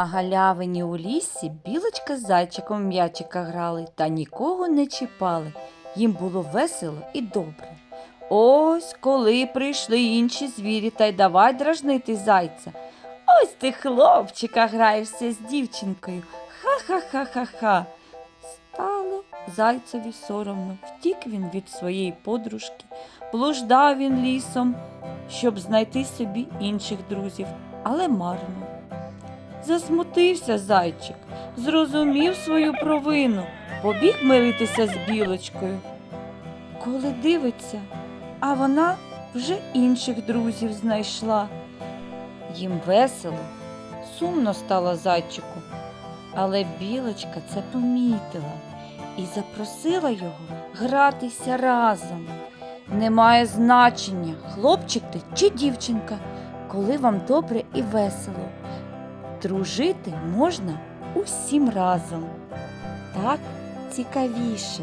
На галявині у лісі білочка з зайчиком м'ячика грали та нікого не чіпали. Їм було весело і добре. Ось коли прийшли інші звірі та й давай дражнити зайця. Ось ти, хлопчика, граєшся з дівчинкою. Ха-ха-ха-ха-ха. Стало зайцеві соромно. Втік він від своєї подружки, блуждав він лісом, щоб знайти собі інших друзів, але марно. Засмутився зайчик, зрозумів свою провину, побіг миритися з білочкою. Коли дивиться, а вона вже інших друзів знайшла. Їм весело, сумно стало зайчику, але білочка це помітила і запросила його гратися разом. Немає значення, хлопчик ти чи дівчинка, коли вам добре і весело. Дружити можна усім разом. Так цікавіше.